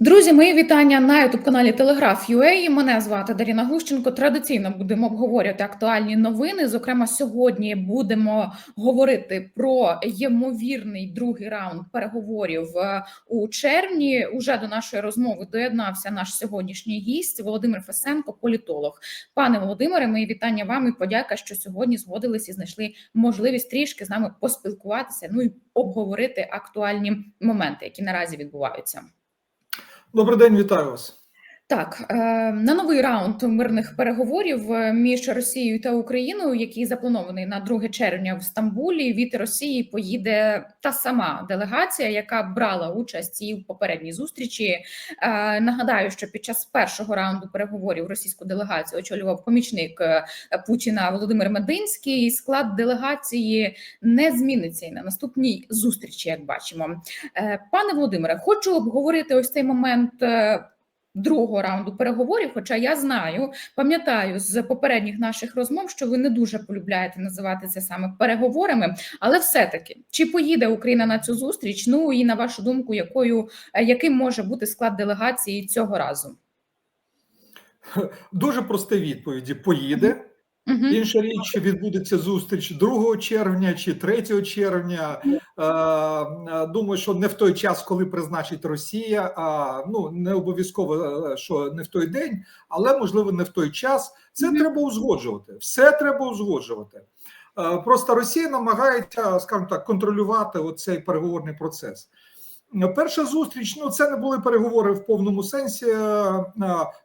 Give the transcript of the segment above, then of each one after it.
Друзі, мої вітання на youtube каналі Телеграф UA. Мене звати Даріна Глущенко. Традиційно будемо обговорювати актуальні новини. Зокрема, сьогодні будемо говорити про ймовірний другий раунд переговорів е, у червні. Уже до нашої розмови доєднався наш сьогоднішній гість Володимир Фесенко, політолог. Пане Володимире, мої вітання вам і подяка, що сьогодні згодились і знайшли можливість трішки з нами поспілкуватися. Ну і обговорити актуальні моменти, які наразі відбуваються. Добрий день, вітаю вас. Так, е, на новий раунд мирних переговорів е, між Росією та Україною, який запланований на 2 червня в Стамбулі, від Росії поїде та сама делегація, яка брала участь і в попередній зустрічі. Е, Нагадаю, що під час першого раунду переговорів російську делегацію очолював помічник Путіна Володимир Мединський. Склад делегації не зміниться і на наступній зустрічі, як бачимо. Пане Володимире, хочу обговорити ось цей момент. Другого раунду переговорів. Хоча я знаю, пам'ятаю з попередніх наших розмов, що ви не дуже полюбляєте називати це саме переговорами, але все-таки чи поїде Україна на цю зустріч? Ну і на вашу думку, якою е, яким може бути склад делегації цього разу? Дуже прості відповіді: поїде. Угу. Інша річ, чи відбудеться зустріч 2 червня чи 3 червня. Е, е, Думаю, що не в той час, коли призначить Росія. А ну не обов'язково, е, що не в той день, але можливо не в той час. Це Мгм. треба узгоджувати. Все треба узгоджувати. Е, Просто Росія намагається, скажімо так, контролювати оцей переговорний процес. Перша зустріч, ну це не були переговори в повному сенсі. Е, е,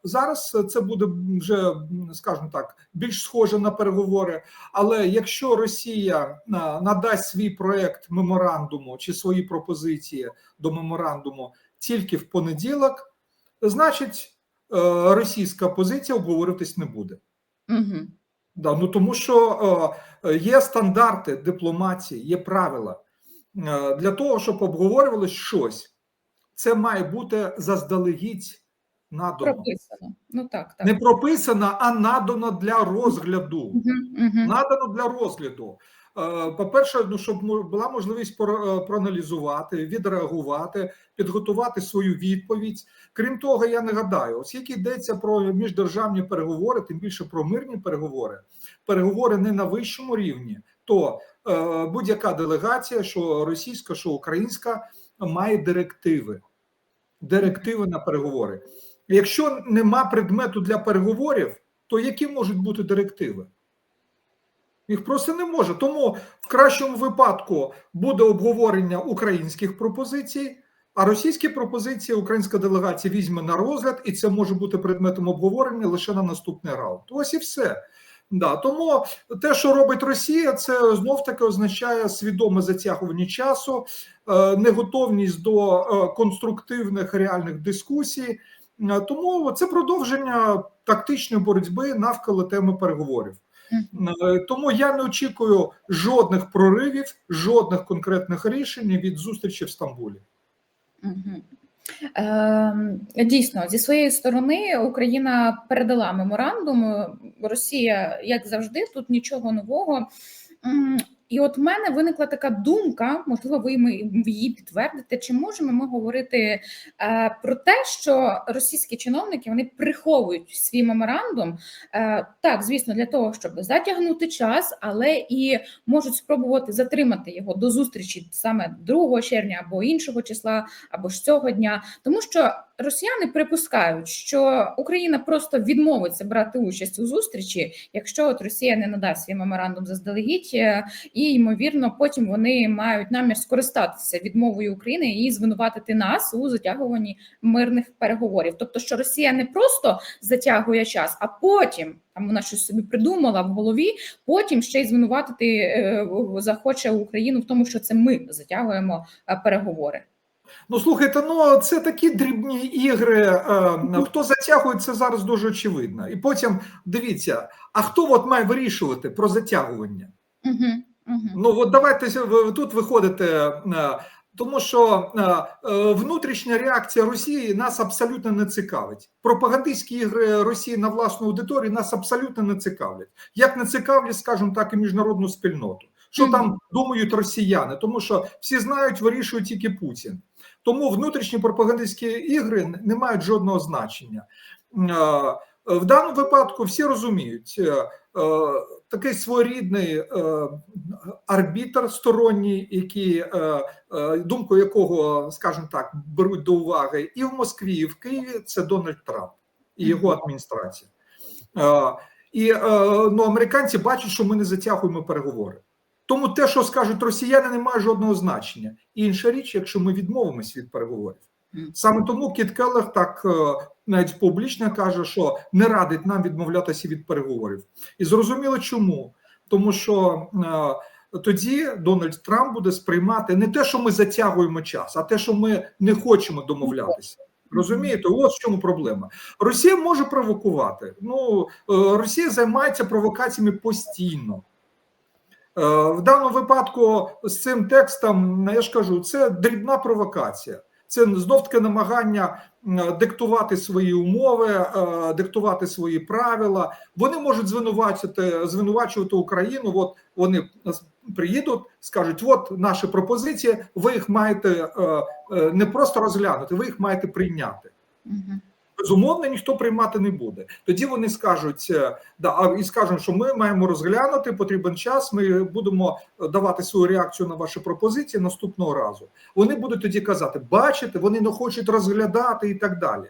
Зараз це буде вже, скажімо так, більш схоже на переговори. Але якщо Росія е, надасть свій проект меморандуму чи свої пропозиції до меморандуму тільки в понеділок, значить російська позиція обговорюватись не буде. Угу. Да, ну тому що є стандарти дипломатії, є правила. Е, Для того, щоб обговорювалось щось, це має бути заздалегідь надано. Прописано. Ну так, так. Не прописано, а надано для розгляду. Угу. Угу. Надано для розгляду. Е, По-перше, ну щоб була можливість е, проаналізувати, відреагувати, підготувати свою відповідь. Крім того, я нагадаю, оскільки йдеться про міждержавні переговори, тим більше про мирні переговори, переговори не на вищому рівні, то будь-яка делегація, що російська, що українська, має директиви. Директиви на переговори. Якщо нема предмету для переговорів, то які можуть бути директиви? Їх просто не може. Тому в кращому випадку буде обговорення українських пропозицій, а російські пропозиції українська делегація візьме на розгляд, і це може бути предметом обговорення лише на наступний раунд. Ось і все. Да, тому те, що робить Росія, це знов таки означає свідоме затягування часу, е, неготовність до е, конструктивних реальних дискусій. Е, Тому це продовження тактичної боротьби навколо теми переговорів. Тому я не очікую жодних проривів, жодних конкретних рішень від зустрічі в Стамбулі. Е, дійсно, зі своєї сторони Україна передала меморандум. Росія, як завжди, тут нічого нового. І от в мене виникла така думка, можливо, ви її підтвердите. Чи можемо ми говорити е, про те, що російські чиновники вони приховують свій меморандум? Е, так, звісно, для того, щоб затягнути час, але і можуть спробувати затримати його до зустрічі саме 2 червня або іншого числа, або ж цього дня, тому що росіяни припускають, що Україна просто відмовиться брати участь у зустрічі, якщо от Росія не надасть свій меморандум заздалегідь, е, і ймовірно, потім вони мають намір скористатися відмовою України і звинуватити нас у затягуванні мирних переговорів. Тобто, що Росія не просто затягує час, а потім там вона щось собі придумала в голові. Потім ще й звинуватити е, захоче Україну в тому, що це ми затягуємо е, переговори. Ну слухайте, ну це такі дрібні ігри. е, Хто затягує, це зараз дуже очевидно. І потім дивіться, а хто от має вирішувати про затягування? Угу, угу. Ну от давайте ви тут виходите, е, тому що е, внутрішня реакція Росії нас абсолютно не цікавить. Пропагандистські ігри Росії на власну аудиторію нас абсолютно не цікавлять. Як не цікавлять, скажімо так, і міжнародну спільноту. Що Мгм. там думають росіяни? Тому що всі знають, вирішує тільки Путін. Тому внутрішні пропагандистські ігри не мають жодного значення. В даному випадку всі розуміють, е, е, такий своєрідний е, арбітр сторонній, який, думку якого, скажімо так, беруть до уваги і в Москві, і в Києві, це Дональд Трамп і його адміністрація. І ну, американці бачать, що ми не затягуємо переговори. Тому те, що скажуть росіяни, не має жодного значення. Інша річ, якщо ми відмовимось від переговорів. Саме тому Кіт Келлер так е, навіть публічно каже, що не радить нам відмовлятися від переговорів. І зрозуміло чому. Тому що е, тоді Дональд Трамп буде сприймати не те, що ми затягуємо час, а те, що ми не хочемо домовлятися. Розумієте, ось в чому проблема. Росія може провокувати. Ну е, Росія займається провокаціями постійно. Е, В даному випадку з цим текстом, я ж кажу, це дрібна провокація. Це знов таки намагання диктувати свої умови, е, диктувати свої правила. Вони можуть звинувачувати, звинувачувати Україну. От вони приїдуть, скажуть: от наші пропозиції, ви їх маєте е, не просто розглянути, ви їх маєте прийняти. Безумовно, ніхто приймати не буде. Тоді вони скажуть, е, да, і скажуть, що ми маємо розглянути, потрібен час. Ми будемо давати свою реакцію на ваші пропозиції наступного разу. Вони будуть тоді казати, бачите, вони не хочуть розглядати і так далі.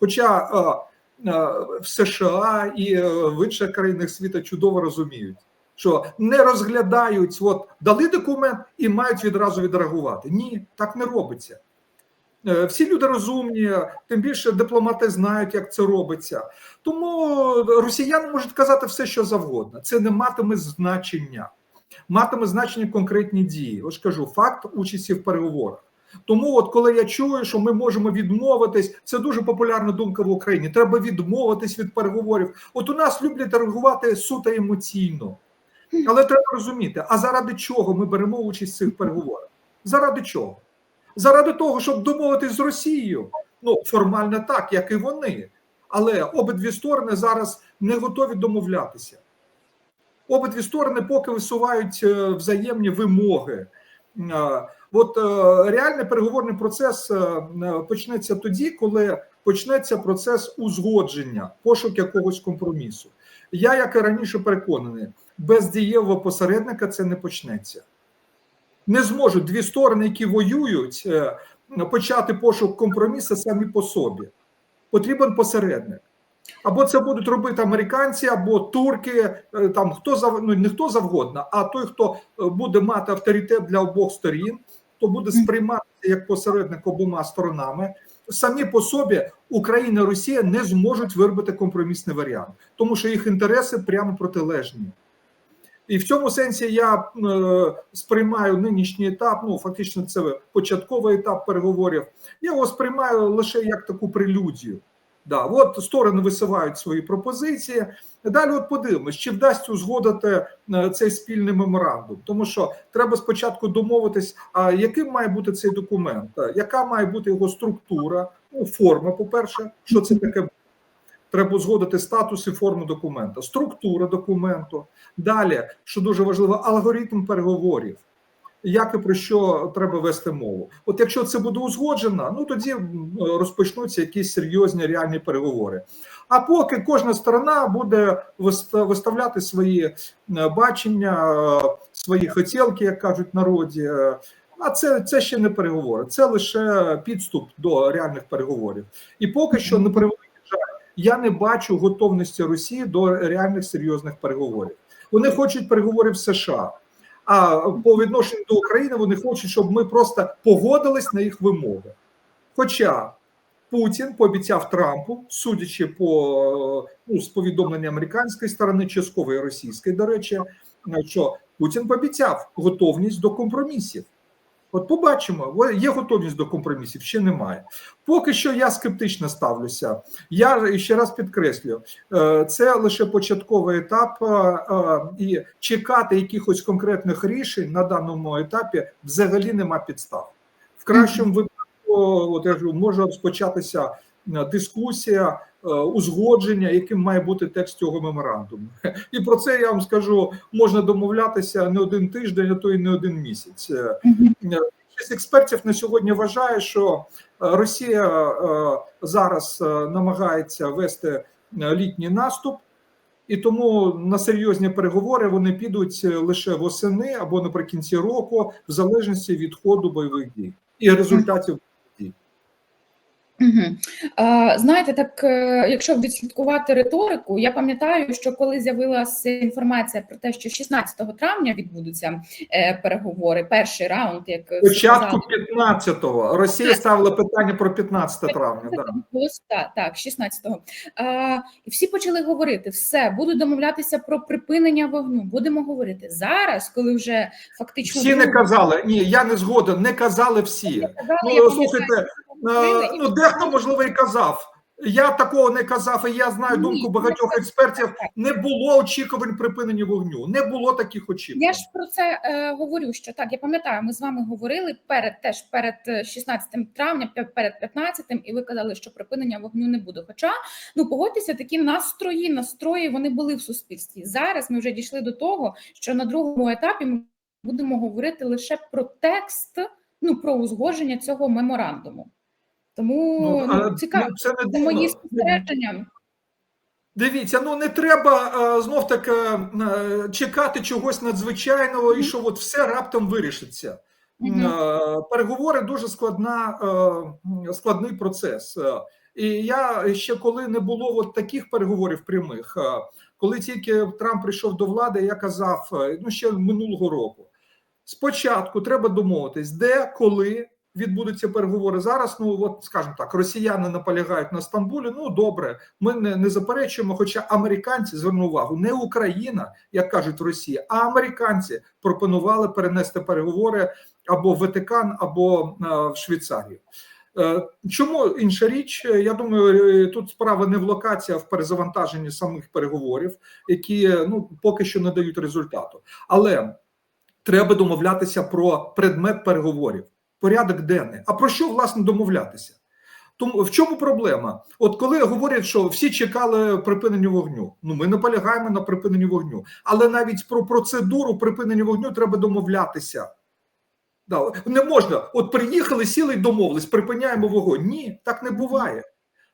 Хоча е, е, в США і е, в інших країнах світу чудово розуміють, що не розглядають, от дали документ і мають відразу відреагувати. Ні, так не робиться. Е, Всі люди розумні, тим більше дипломати знають, як це робиться. Тому росіяни можуть казати все, що завгодно. Це не матиме значення. Матиме значення конкретні дії. Ось кажу, факт участі в переговорах. Тому, от коли я чую, що ми можемо відмовитись, це дуже популярна думка в Україні. Треба відмовитись від переговорів. От у нас люблять реагувати суто емоційно. Але треба розуміти, а заради чого ми беремо участь в цих переговорах? Заради чого? Заради того, щоб домовитись з Росією. Ну, формально так, як і вони. Але обидві сторони зараз не готові домовлятися. Обидві сторони поки висувають е, взаємні вимоги. Е, От е, реальний переговорний процес почнеться тоді, коли почнеться процес узгодження, пошук якогось компромісу. Я, як і раніше, переконаний, без дієвого посередника це не почнеться. Не зможуть дві сторони, які воюють, е, почати пошук компромісу самі по собі. Потрібен посередник. Або це будуть робити американці, або турки, е, там хто зав... ну, не хто завгодно, а той, хто е, буде мати авторитет для обох сторін, то буде сприйматися як посередник обома сторонами. Самі по собі Україна і Росія не зможуть виробити компромісний варіант, тому що їх інтереси прямо протилежні. І в цьому сенсі я е, сприймаю нинішній етап. Ну фактично, це початковий етап переговорів. Я його сприймаю лише як таку прелюдію. Да, от сторони висувають свої пропозиції. Далі, от подивимось, чи вдасться узгодити е, цей спільний меморандум, тому що треба спочатку домовитись, а яким має бути цей документ, е, яка має бути його структура, ну форма. По перше, що це таке Треба узгодити статус і форму документа, структура документу. Далі, що дуже важливо, алгоритм переговорів. Як і про що треба вести мову? От якщо це буде узгоджено, ну тоді розпочнуться якісь серйозні реальні переговори. А поки кожна сторона буде виста- виставляти свої е, бачення, е, свої хотілки, як кажуть народі. е, А це, це ще не переговори, це лише підступ до реальних переговорів. І поки що не жаль, я не бачу готовності Росії до реальних серйозних переговорів. Вони хочуть переговорів США. А по відношенню до України вони хочуть, щоб ми просто погодились на їх вимоги. Хоча Путін пообіцяв Трампу, судячи по ну, з повідомлення американської сторони, часткової російської, до речі, що Путін пообіцяв готовність до компромісів. От побачимо, є готовність до компромісів, ще немає. Поки що я скептично ставлюся. Я ще раз підкреслюю, е, це лише початковий етап, е, е, і чекати якихось конкретних рішень на даному етапі взагалі нема підстав. В кращому випадку, от я кажу, може розпочатися дискусія узгодження, яким має бути текст цього меморандуму. І про це я вам скажу, можна домовлятися не один тиждень, а то й не один місяць. Е, Більшість експертів на сьогодні вважає, що е, Росія е, зараз е, намагається вести е, літній наступ, і тому на серйозні переговори вони підуть е, лише восени або наприкінці року, в залежності від ходу бойових дій і результатів. А, Знаєте, так е, якщо відслідкувати риторику, я пам'ятаю, що коли з'явилася інформація про те, що 16 травня відбудуться е, переговори, перший раунд, як всі Спочатку 15-го Росія ставила питання про 15 травня. Да. Так, так, 16-го. А, і всі почали говорити: все, будуть домовлятися про припинення вогню. Будемо говорити зараз, коли вже фактично Всі не казали. Ні, я не згоден. Не казали всі. Не казали, Ну, слухайте, Ну, дехто можливо і казав. Я такого не казав, і я знаю Ні, думку багатьох експертів. Не було очікувань припинення вогню. Не було таких очікувань. Я ж про це е, говорю. Що так, я пам'ятаю, ми з вами говорили перед теж перед е, 16 травня, перед 15, і ви казали, що припинення вогню не буде. Хоча ну погодьтеся, такі настрої, настрої вони були в суспільстві. Зараз ми вже дійшли до того, що на другому етапі ми будемо говорити лише про текст, ну про узгодження цього меморандуму. Тому Ну, ну, цікаво. ну, це не Це мої спостереження. Дивіться, ну не треба е, знов таки е, чекати чогось надзвичайного і що от все раптом вирішиться. Е, Переговори дуже складна, е, складний процес. Е, І я ще коли не було от таких переговорів прямих, е, коли тільки Трамп прийшов до влади, я казав е, ну ще минулого року. Спочатку треба домовитись, де, коли відбудуться переговори. Зараз, ну от скажімо так, росіяни наполягають на Стамбулі. Ну добре, ми не, не заперечуємо. Хоча американці зверну увагу, не Україна, як кажуть в Росії, а американці пропонували перенести переговори або в Ватикан, або е, в Швейцарію. Е, Чому інша річ? Я думаю, е, тут справа не в локації, а в перезавантаженні самих переговорів, які ну поки що не дають результату. Але треба домовлятися про предмет переговорів, порядок денний. А про що власне домовлятися? Тому в чому проблема? От коли говорять, що всі чекали припинення вогню, ну ми наполягаємо на припиненні вогню, але навіть про процедуру припинення вогню треба домовлятися. Да, не можна, от приїхали, сіли й домовились, припиняємо вогонь. Ні, так не буває.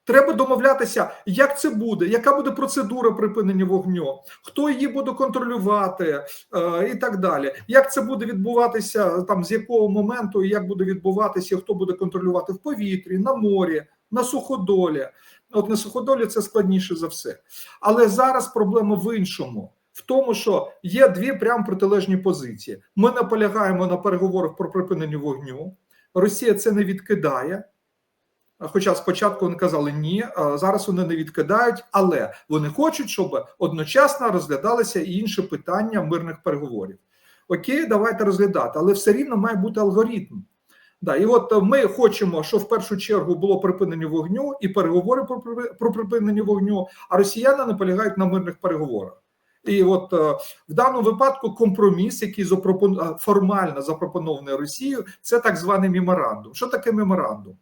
Треба домовлятися, як це буде, яка буде процедура припинення вогню, хто її буде контролювати е, і так далі. Як це буде відбуватися, там з якого моменту, і як буде відбуватися, хто буде контролювати в повітрі, на морі, на суходолі. От на суходолі це складніше за все. Але зараз проблема в іншому. В тому, що є дві прям протилежні позиції. Ми наполягаємо на переговорах про припинення вогню. Росія це не відкидає. Хоча спочатку вони казали ні, зараз вони не відкидають, але вони хочуть, щоб одночасно розглядалися і інші питання мирних переговорів. Окей, давайте розглядати, але все рівно має бути алгоритм. Да, і от ми хочемо, щоб в першу чергу було припинення вогню і переговори про, про припинення вогню, а росіяни наполягають на мирних переговорах. І от е, в даному випадку компроміс, який запропон... е, формально запропонований Росією, це так званий меморандум. Що таке меморандум?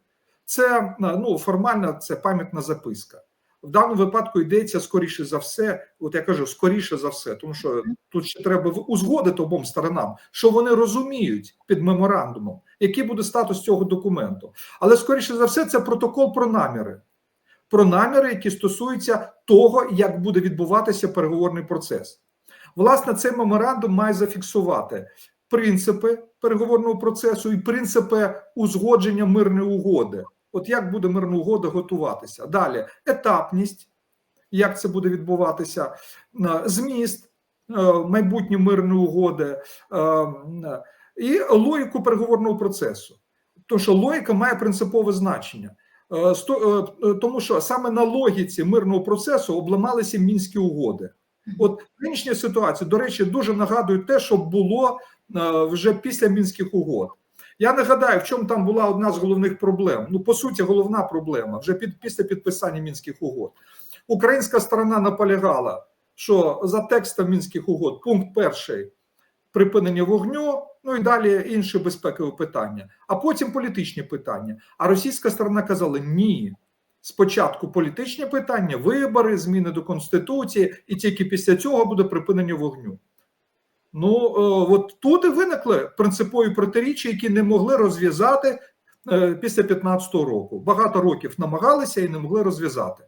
Це е, ну формально це пам'ятна записка. В даному випадку йдеться скоріше за все. От я кажу, скоріше за все, тому що тут ще треба узгодити обом сторонам, що вони розуміють під меморандумом, який буде статус цього документу. Але скоріше за все, це протокол про наміри. Про наміри, які стосуються того, як буде відбуватися переговорний процес. Власне, цей меморандум має зафіксувати принципи переговорного процесу і принципи узгодження мирної угоди. От як буде мирна угода готуватися? Далі етапність, як це буде відбуватися, е, зміст е, майбутньої мирної угоди е, і логіку переговорного процесу. Тому що логіка має принципове значення. Тому що саме на логіці мирного процесу обламалися мінські угоди. От нинішня ситуація, до речі, дуже нагадує те, що було вже після мінських угод. Я нагадаю, в чому там була одна з головних проблем. Ну, по суті, головна проблема вже під після підписання мінських угод. Українська сторона наполягала, що за текстом мінських угод, пункт перший припинення вогню, ну і далі інші безпекові питання, а потім політичні питання. А російська сторона казала: ні, Спочатку політичні питання, вибори, зміни до конституції, і тільки після цього буде припинення вогню. Ну е, от тут і виникли принципові протиріччя, які не могли розв'язати е, після 15-го року. Багато років намагалися і не могли розв'язати.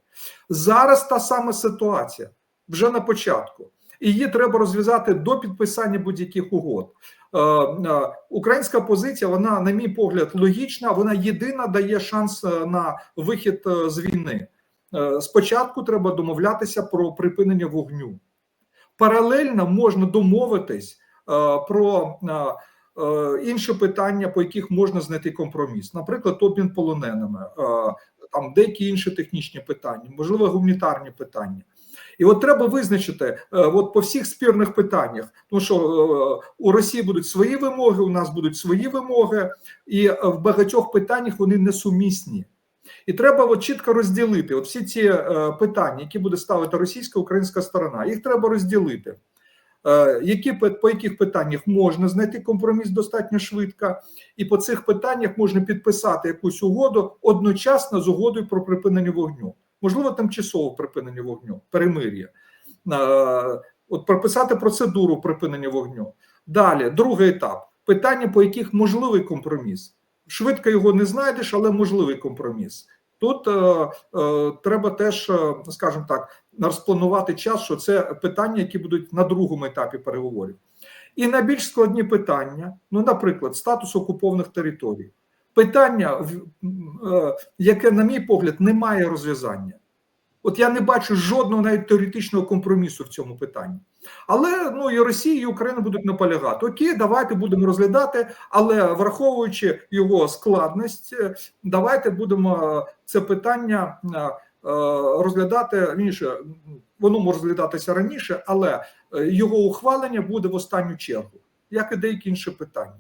Зараз та сама ситуація вже на початку. Її треба розв'язати до підписання будь-яких угод. Е, Українська позиція, вона, на мій погляд, логічна. Вона єдина дає шанс на вихід з війни. Спочатку треба домовлятися про припинення вогню. Паралельно можна домовитись е, про е, е, інші питання, по яких можна знайти компроміс, наприклад, обмін полоненими, там деякі інші технічні питання, можливо, гуманітарні питання. І от треба визначити от по всіх спірних питаннях, тому що у Росії будуть свої вимоги, у нас будуть свої вимоги, і в багатьох питаннях вони несумісні. І треба от чітко розділити от всі ці е, питання, які буде ставити російська українська сторона. Їх треба розділити. Е, які по яких питаннях можна знайти компроміс достатньо швидко, і по цих питаннях можна підписати якусь угоду одночасно з угодою про припинення вогню, можливо, тимчасове припинення вогню, перемир'я, Е, от прописати процедуру припинення вогню. Далі, другий етап: питання, по яких можливий компроміс. Швидко його не знайдеш, але можливий компроміс. Тут е, е, треба теж, е, скажімо так, розпланувати час, що це питання, які будуть на другому етапі переговорів. І найбільш складні питання, ну, наприклад, статус окупованих територій. Питання, е, яке, на мій погляд, не має розв'язання. От я не бачу жодного навіть теоретичного компромісу в цьому питанні. Але ну і Росія, і Україна будуть наполягати. Окей, давайте будемо розглядати, але враховуючи його складність, е, давайте будемо це питання е, е, розглядати раніше. Воно може розглядатися раніше, але його ухвалення буде в останню чергу, як і деякі інші питання.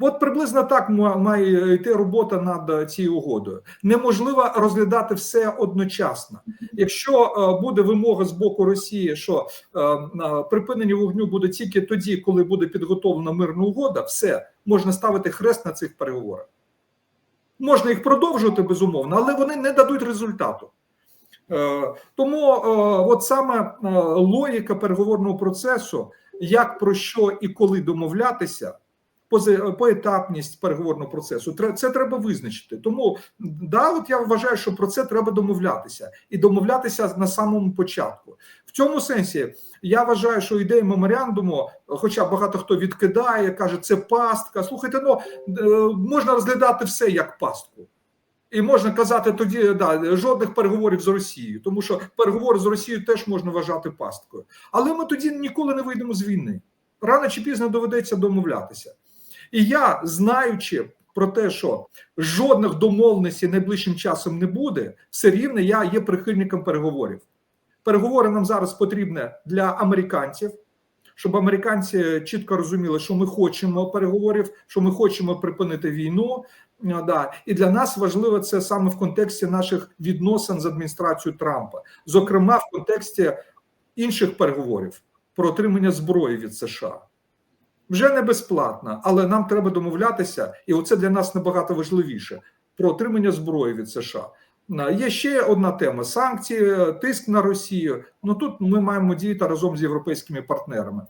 От приблизно так має йти робота над е, цією угодою. Неможливо розглядати все одночасно. Якщо е, буде вимога з боку Росії, що е, припинення вогню буде тільки тоді, коли буде підготовлена мирна угода, все можна ставити хрест на цих переговорах. Можна їх продовжувати безумовно, але вони не дадуть результату. Тому от саме логіка переговорного процесу, як про що і коли домовлятися, поетапність переговорного процесу, це треба визначити. Тому да, от я вважаю, що про це треба домовлятися і домовлятися на самому початку. В цьому сенсі я вважаю, що ідея меморіандуму, хоча багато хто відкидає, каже, це пастка. Слухайте, ну е, можна розглядати все як пастку. І можна казати тоді да, жодних переговорів з Росією, тому що переговори з Росією теж можна вважати пасткою. Але ми тоді ніколи не вийдемо з війни. Рано чи пізно доведеться домовлятися. І я, знаючи про те, що жодних домовленостей найближчим часом не буде, все рівно я є прихильником переговорів. Переговори нам зараз потрібні для американців, щоб американці чітко розуміли, що ми хочемо переговорів, що ми хочемо припинити війну. Да, і для нас важливо це саме в контексті наших відносин з адміністрацією Трампа, зокрема в контексті інших переговорів про отримання зброї від США. Вже не безплатно, але нам треба домовлятися, і оце для нас набагато важливіше про отримання зброї від США. Є ще одна тема: санкції, тиск на Росію. Ну тут ми маємо діяти разом з європейськими партнерами.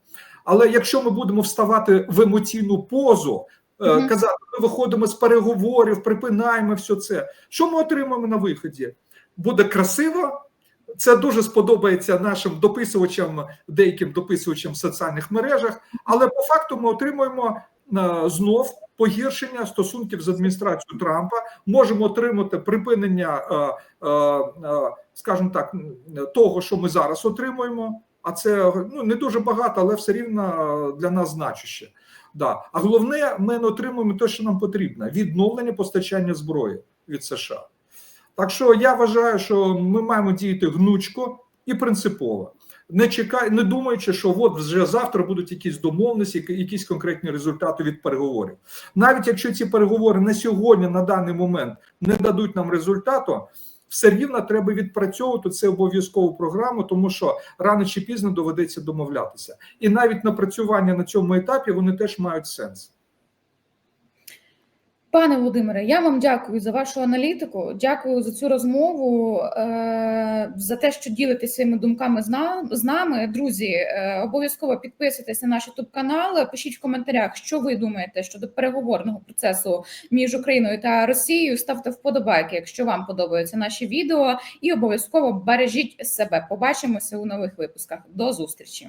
Але якщо ми будемо вставати в емоційну позу, е, Мгм. казати, ми виходимо з переговорів, припинаємо все це. Що ми отримаємо на виході? Буде красиво. Це дуже сподобається нашим дописувачам, деяким дописувачам в соціальних мережах. Але по факту ми отримуємо е, знов погіршення стосунків з адміністрацією Трампа. Можемо отримати припинення, е, е, скажімо так, того, що ми зараз отримуємо. А це ну не дуже багато, але все рівно для нас значуще. Да. А головне, ми не отримуємо те, що нам потрібно: відновлення постачання зброї від США. Так що я вважаю, що ми маємо діяти гнучко і принципово, не чекай, не думаючи, що от вже завтра будуть якісь домовленості, якісь конкретні результати від переговорів. Навіть якщо ці переговори на сьогодні, на даний момент, не дадуть нам результату, все рівно треба відпрацьовувати це обов'язкову програму, тому що рано чи пізно доведеться домовлятися. І навіть напрацювання на цьому етапі вони теж мають сенс. Пане Володимире, я вам дякую за вашу аналітику. Дякую за цю розмову, е, за те, що ділитесь своїми думками з нами. Друзі, е, обов'язково підписуйтесь на наш youtube канал. Пишіть в коментарях, що ви думаєте щодо переговорного процесу між Україною та Росією. Ставте вподобайки, якщо вам подобаються наші відео, і обов'язково бережіть себе. Побачимося у нових випусках. До зустрічі.